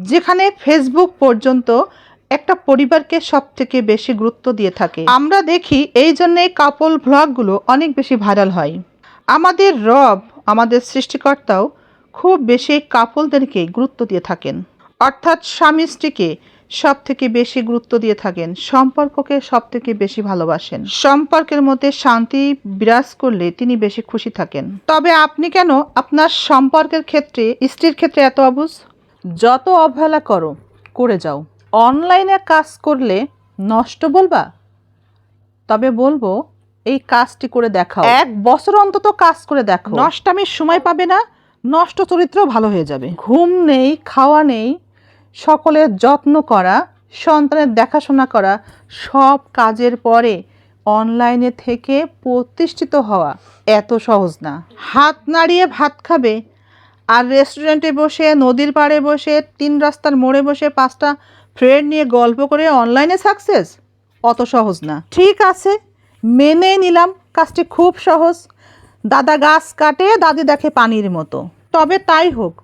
যেখানে ফেসবুক পর্যন্ত একটা পরিবারকে সব থেকে বেশি গুরুত্ব দিয়ে থাকে। আমরা দেখি এই জন্যে কাপল ভ্লগগুলো অনেক বেশি ভাইরাল হয়। আমাদের রব, আমাদের সৃষ্টিকর্তাও খুব বেশি কাপলদেরকে গুরুত্ব দিয়ে থাকেন। অর্থাৎ স্বামী স্ত্রীকে সব থেকে বেশি গুরুত্ব দিয়ে থাকেন, সম্পর্ককে সব থেকে বেশি ভালোবাসেন। সম্পর্কের মধ্যে শান্তি বিরাজ করলে তিনি বেশি খুশি থাকেন। তবে আপনি কেন আপনার সম্পর্কের ক্ষেত্রে, স্ত্রীর ক্ষেত্রে এত অবুঝ যত অবহেলা করো করে যাও। অনলাইনে কাজ করলে নষ্ট বলবা? তবে বলব এই কাজটি করে দেখাও। এক বছর অন্তত কাজ করে দেখো। নষ্টামির সময় পাবে না নষ্ট চরিত্র ভালো হয়ে যাবে। ঘুম নেই খাওয়া নেই সকলের যত্ন করা সন্তানের দেখাশোনা করা সব কাজের পরে অনলাইনে থেকে প্রতিষ্ঠিত হওয়া এত সহজ না। হাত নাড়িয়ে ভাত খাবে আর রেস্টুরেন্টে বসে, নদীর পাড়ে বসে, তিন রাস্তার মোড়ে বসে পাঁচটা ফ্রেন্ড নিয়ে গল্প করে অনলাইনে সাকসেস অত সহজ না। ঠিক আছে মেনে নিলাম, কাজটি খুব সহজ। দাদা গাছ কাটে, দাদি দেখে পানির মতো। তবে তাই হোক,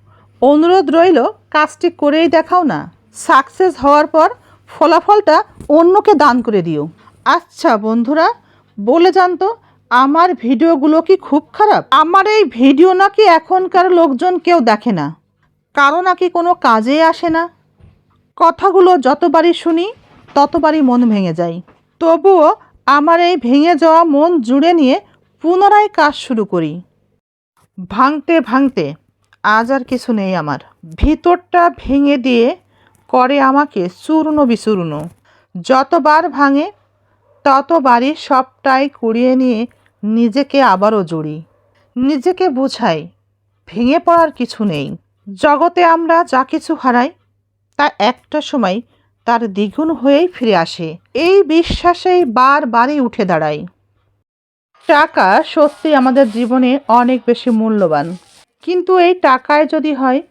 অনুরোধ রইল, কাজটি করেই দেখাও না। সাকসেস হওয়ার পর ফলাফলটা অন্যকে দান করে দিও। আচ্ছা বন্ধুরা, বলে যান তো আমার ভিডিওগুলো কি খুব খারাপ? আমার এই ভিডিও নাকি এখনকার লোকজন কেউ দেখে না। কারও নাকি কোনো কাজে আসে না। কথাগুলো যতবারই শুনি, ততবারই মন ভেঙে যায় তবুও আমার এই ভেঙে যাওয়া মন জুড়ে নিয়ে পুনরায় কাজ শুরু করি। ভাঙতে ভাঙতে আজ আর কিছু নেই আমার। ভিতরটা ভেঙে দিয়ে করে আমাকে চূর্ণ বিচূর্ণ। যতবার ভাঙে ততবারই সবটাই কুড়িয়ে নিয়ে নিজেকে আবারও জুড়ি। নিজেকে বোঝাই, ভেঙে পড়ার কিছু নেই। জগতে আমরা যা কিছু হারাই, তা একটা সময় তার দ্বিগুণ হয়েই ফিরে আসে। এই বিশ্বাসেই বারবারই উঠে দাঁড়াই। টাকা সত্যি আমাদের জীবনে অনেক বেশি মূল্যবান। কিন্তু এই টাকায় যদি হয়,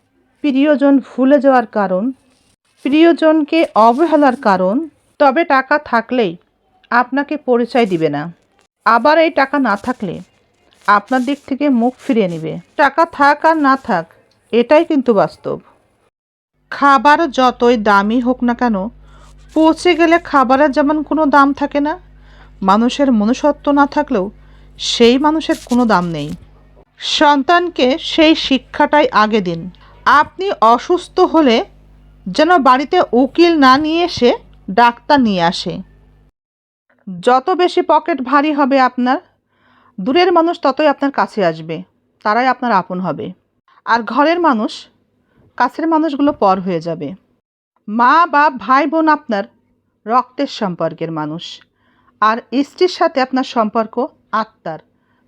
প্রিয়জন ভুলে যাওয়ার কারণ, প্রিয়জনকে অবহেলার কারণ, তবে টাকা থাকলেই আপনাকে পরিচয় দিবে না। আবার এই টাকা না থাকলে আপনার দিক থেকে মুখ ফিরিয়ে নেবে। টাকা থাক আর না থাক, এটাই কিন্তু বাস্তব। খাবার যতই দামি হোক না কেন পচে গেলে খাবারের যেমন কোনো দাম থাকে না, মানুষের মনুষ্যত্ব না থাকলেও সেই মানুষের কোনো দাম নেই। সন্তানকে সেই শিক্ষাটাই আগে দিন। আপনি অসুস্থ হলে যেন বাড়িতে উকিল না নিয়ে এসে ডাক্তার নিয়ে আসে। যত বেশি পকেট ভারী হবে আপনার, দূরের মানুষ ততই আপনার কাছে আসবে, তারাই আপনার আপন হবে। আর ঘরের মানুষ, কাছের মানুষগুলো পর হয়ে যাবে। মা বা ভাই বোন আপনার রক্তের সম্পর্কের মানুষ। আর স্ত্রীর সাথে আপনার সম্পর্ক আত্মার।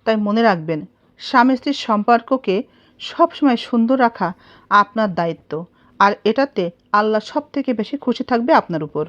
তাই মনে রাখবেন, স্বামী স্ত্রীর সম্পর্ককে সবসময় সুন্দর রাখা আপনার দায়িত্ব। আর এটাতে আল্লাহ সব থেকে বেশি খুশি থাকবে আপনার উপর।